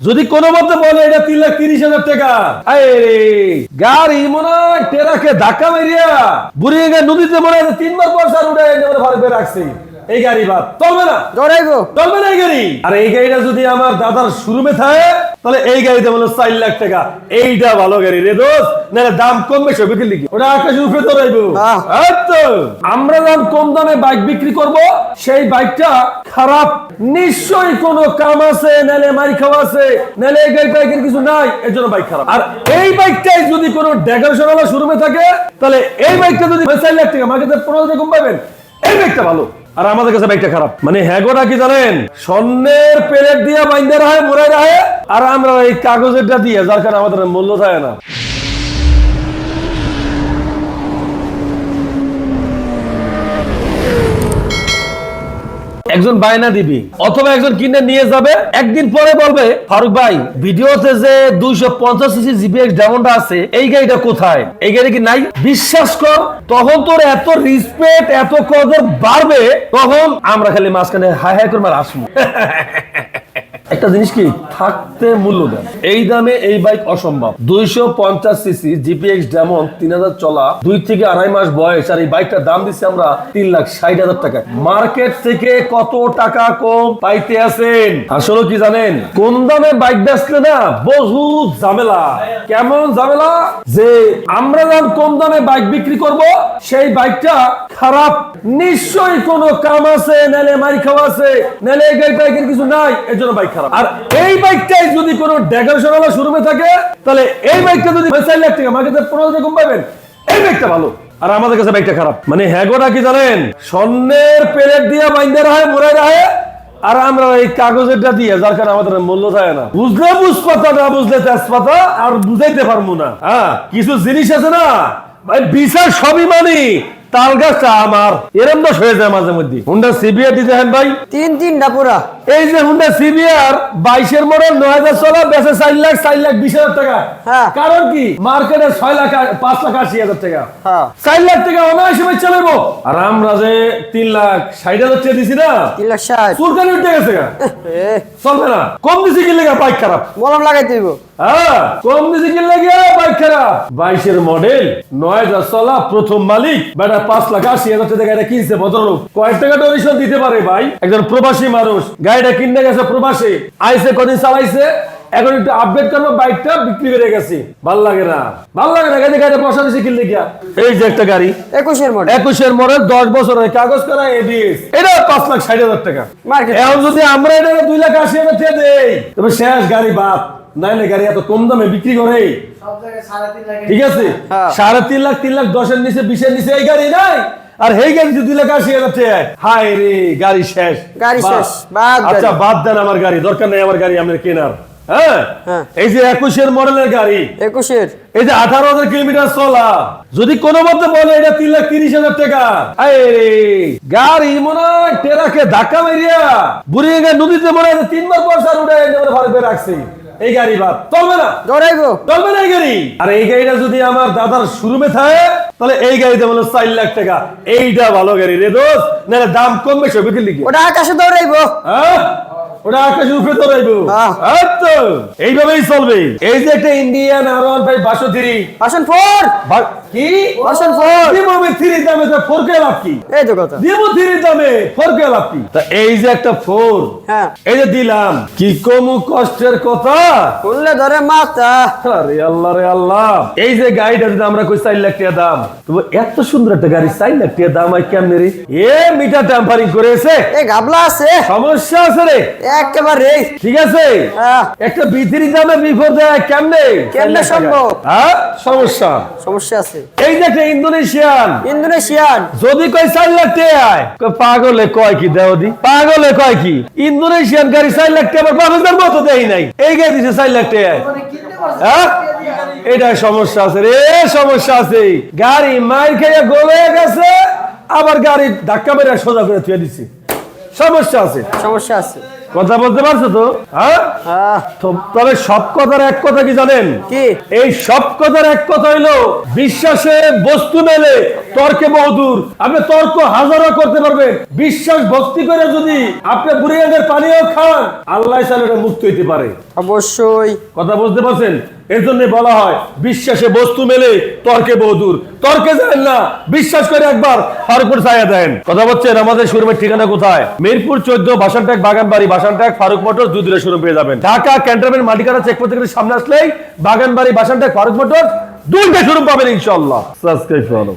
যদি কোনো মতে বলে এটা তিন লাখ তিরিশ হাজার টাকা গাড়ি মনে হয় টেরাকে ধাক্কা মেরিয়া বুড়িয়ে নদীতে মনে হয় তিনবার পয়সা উঠে রাখছি। এই গাড়ি বাদ। চলবে না। দৌড়াইবো। চলবে না এই গাড়ি। আর এই গাড়িটা যদি আমার দাদার শোরুমে থাকে তাহলে এই গাড়িতে বলো চার লাখ টাকা। এইটা ভালো গাড়ি রে দোষ নাহলে দাম কম বেশি বিক্রি লিখি ওটা আকাশ উপরে তো। আমরা যখন কম দামে বাইক বিক্রি করব সেই বাইকটা খারাপ। নিশ্চয়ই কোনো কাম আছে নাহলে মারি খাওয়া আছে নাহলে এই বাইকের কিছু নাই এর জন্য বাইক খারাপ। আর এই বাইকটাই যদি কোনো ডেকোরেশন ওয়ালা শোরুমে থাকে তাহলে এই বাইকটা যদি চার লাখ টাকা মার্কেটে পনেরো টাকা কম পাবেন। এই বাইকটা ভালো। আর আমাদের কাছে বাইকটা খারাপ। মানে হ্যাগোটা কি জানেন? স্বর্ণের প্লেট দিয়ে বাইন্দে রাখে মরে রাখে আর আমরা এই কাগজেরটা দিয়ে, যার কারণে আমাদের মূল্য থাকে না। একজন বায়না দিবি, অথবা একজন কিনে নিয়ে যাবে। একদিন পরে বলবে, ফারুক ভাই, ভিডিওতে যে দুইশো পঞ্চাশ সিসি জিপিএক্স ডায়মন্ডটা আছে, এই গাড়িটা কোথায়? এই গাড়ি কি নাই? বিশ্বাস কর, তখন তোর এত রিসপেক্ট এত কদর বাড়বে, তখন আমরা খালি মাঝখানে হাই হাই করে আসব। একটা জিনিস কি থাকতে মূল্য দেন। এই দামে এই বাইক অসম্ভব। দুইশো পঞ্চাশ সিসি জিপিএক্স ডেমন তিন হাজার চলা, দুই থেকে আড়াই মাস বয়স, আর এই বাইকটার দাম দিচ্ছি আমরা তিন লাখ ষাট হাজার টাকা মার্কেট থেকে কত টাকা কম পাইতে আছেন? আসলে কি জানেন? কোন দামে বাইক বেচলে না বহু ঝামেলা। কেমন ঝামেলা? যে আমরা যখন কম দামে বাইক বিক্রি করব, সেই বাইকটা খারাপ। নিশ্চয়ই কোনো কাম আছে নাহলে মারি খাওয়া আছে নাহলে এই বাইকের কিছু নাই, এর জন্য বাইক খারাপ। আর এই বাইকটাই যদি কোনো ডেকোরেশন ওয়ালা শোরুমে থাকে, তাহলে এই বাইকটা যদি লাখ টাকা মার্কেটে পনেরো পাবেন এই বাইকটা ভালো। আর আমাদের কাছে বাইকটা খারাপ। মানে হ্যাগোটা কি জানেন? স্বর্ণের দিয়ে বাইন্দে রাখে মোড়াই রাখে আর আমরা এই কাগজেরটা দিয়ে, যার কারণে আমাদের মূল্য থাকে না। বুঝলে বুঝপাতা, না বুঝলে তেজপাতা, আর বুঝাইতে পারব না। হ্যাঁ কিছু জিনিস আছে না? ভাই, বিচার সবই মানি। তাল গাছটা আমার। এরম দোষ হয়ে যায় মাঝে মধ্যে। হুন্ডা সিবিআর দিতে হ্যাঁ ভাই? তিন তিনটা পুরা। এই যে হুন্ডা সিবিআর বাইশের মডেল নয় হাজার চলা বেচে চার লাখ চার লাখ বিশ হাজার টাকা। হ্যাঁ। কারণ কি? মার্কেটে ছয় লাখ আর- পাঁচ লাখ আশি হাজার টাকা। হ্যাঁ। চার লাখ টাকা অনায়াসে বেচে চালাবো আর আমরা যে তিন লাখ ষাট হাজার টাকা দিছি না। তিন লাখ ষাট। চুলকানি উঠে গেছে এ, চলবে না। কম দিছি কি গা বাইক খারাপ। মলম লাগাই দিব হ্যাঁ কম দিছি গিয়ে বাইক খারাপ? বাইশের মডেল নয় হাজার চলা প্রথম মালিক। বেটা পাঁচ লাখ আশি হাজার টাকা কিনছে ভদ্রলোক। কয়েক টাকা ডোনেশন দিতে পারে ভাই। একজন প্রবাসী মানুষ। গাড়িটা কিনে গেছে প্রবাসী। আইসে কদিন চালাইছে। এখন একটু আপডেট করব বাইকটা বিক্রি করে গেছি। ভালো লাগে না। ভালো লাগে না গাড়ি গাড়িটা বসা দিছি কিনলে গিয়া এই যে একটা গাড়ি। একুশের মডেল একুশের মডেল দশ বছরের। কাগজ করা এডিএস এটা পাঁচ লাখ ষাট হাজার টাকা। এখন যদি আমরা এটা দুই লাখ আশি হাজার টাকা দেই তবে শেষ গাড়ি বাদ। নাইলে গাড়ি এত কম দামে বিক্রি করে। ঠিক আছে? হ্যাঁ। সাড়ে তিন লাখ তিন লাখ দশের নিচে বিশের নিচে এই গাড়ি নাই। আর এই গাড়ি দুই লাখ আশি হাজার টাকা। হায় রে গাড়ি শেষ। গাড়ি শেষ, আচ্ছা বাদ দেন আমার গাড়ি দরকার নেই আমার গাড়ি আপনার কেনার। হ্যাঁ? হ্যাঁ। এই যে একুশের মডেলের গাড়ি। একুশের। এই যে আঠারো হাজার কিলোমিটার চলা। যদি কোনো মতে বলে এটা তিন লাখ তিরিশ হাজার টাকা। আরে গাড়ি মনে হয় টেরাকে ধাক্কা মেরিয়া। বুড়িয়ে গিয়ে নদীতে মনে হয় তিনবার পয়সা উঠে রাখছি। এই গাড়ি বাদ। চলবে না। দৌড়াইবো চলবে না এই গাড়ি। আর এই গাড়িটা যদি আমার দাদার শোরুমে থাকে তাহলে এই গাড়িতে বলো চার লাখ টাকা। এইটা ভালো গাড়ি রে দোষ নাহলে দাম কম বেশি বিক্রি লিখি ওটা আকাশে দৌড়াইবো। হ্যাঁ? ওটা আকাশে উপরে দৌড়াইবো। হ্যাঁ। তো। এইভাবেই চলবে। এই যে একটা ইন্ডিয়ান আর ওয়ান ফাইভ বাসো থ্রি ভার্সন ফোর কি? ভার্সন ফোর দিব আমি থ্রি দামে তো ফোর কে লাভ কি? এই তো কথা। দিব থ্রি দামে ফোর কে লাভ কি? তা এই যে একটা ফোর হ্যাঁ। এই যে দিলাম কি কমু কষ্টের কথা? খুললে ধরে মাথা। আরে আল্লাহ রে আল্লাহ। এই যে গাড়িটা যদি আমরা কই চার লাখ টাকা দাম তবে এত সুন্দর একটা গাড়ি চার লাখ টাকা দাম আর কেমনে রে? এ মিটার ট্যাম্পারিং করেছে। এই গাবলা আছে। সমস্যা আছে রে। একেবারে। ঠিক আছে? হ্যাঁ। একটা বিথিরি দামে বিফোর দেয় কেমনে? কেমনে সম্ভব? হ্যাঁ সমস্যা। সমস্যা আছে। এই যে ইন্দোনেশিয়ান। ইন্দোনেশিয়ান। যদি কয় চার লাখ টাকায় কয় পাগলে কয় কি দেও দি? পাগলে কয় কি? ইন্দোনেশিয়ান গাড়ি চার লাখ টাকা বাংলাদেশের মতো দেয় নাই। এই গাড়ি দিছে চার লাখ টাকায় হ্যাঁ? এটা সমস্যা আছে রে সমস্যা আছে। গাড়ি মাইর খেয়ে গলে গেছে আবার গাড়ি ধাক্কা মেরে সোজা করে থুয়ে দিছি। সমস্যা আছে। সমস্যা আছে। কথা বলতে পারছ তো? হ্যাঁ? হ্যাঁ। তবে সব কথার এক কথা কি জানেন? কি? এই সব কথার এক কথা হইল বিশ্বাসে বস্তু মেলে। তর্কে বহুদূর আপনি তর্ক হাজারো করতে পারবেন। বিশ্বাস ভক্তি করে যদি আপনি বুড়িয়াদের পানিও খান আল্লাহ সালের মুক্ত হইতে পারে। অবশ্যই। কথা বুঝতে পারছেন? এর জন্য বলা হয় বিশ্বাসে বস্তু মেলে তর্কে বহুদূর তর্কে যান না বিশ্বাস করে একবার ফারুকপুর ছায়া দেন। কথা বলছেন আমাদের শোরুমের ঠিকানা কোথায়? মিরপুর চোদ্দ বাসানটাক বাগানবাড়ি বাসানটাক ফারুক মোটর দুই দূরে শোরুম পেয়ে যাবেন। Dhaka cantonment Matikata check post থেকে সামনে আসলেই বাগানবাড়ি বাসানটাক ফারুক মোটর দুইটা শোরুম পাবেন ইনশাল্লাহ সাবস্ক্রাইব করো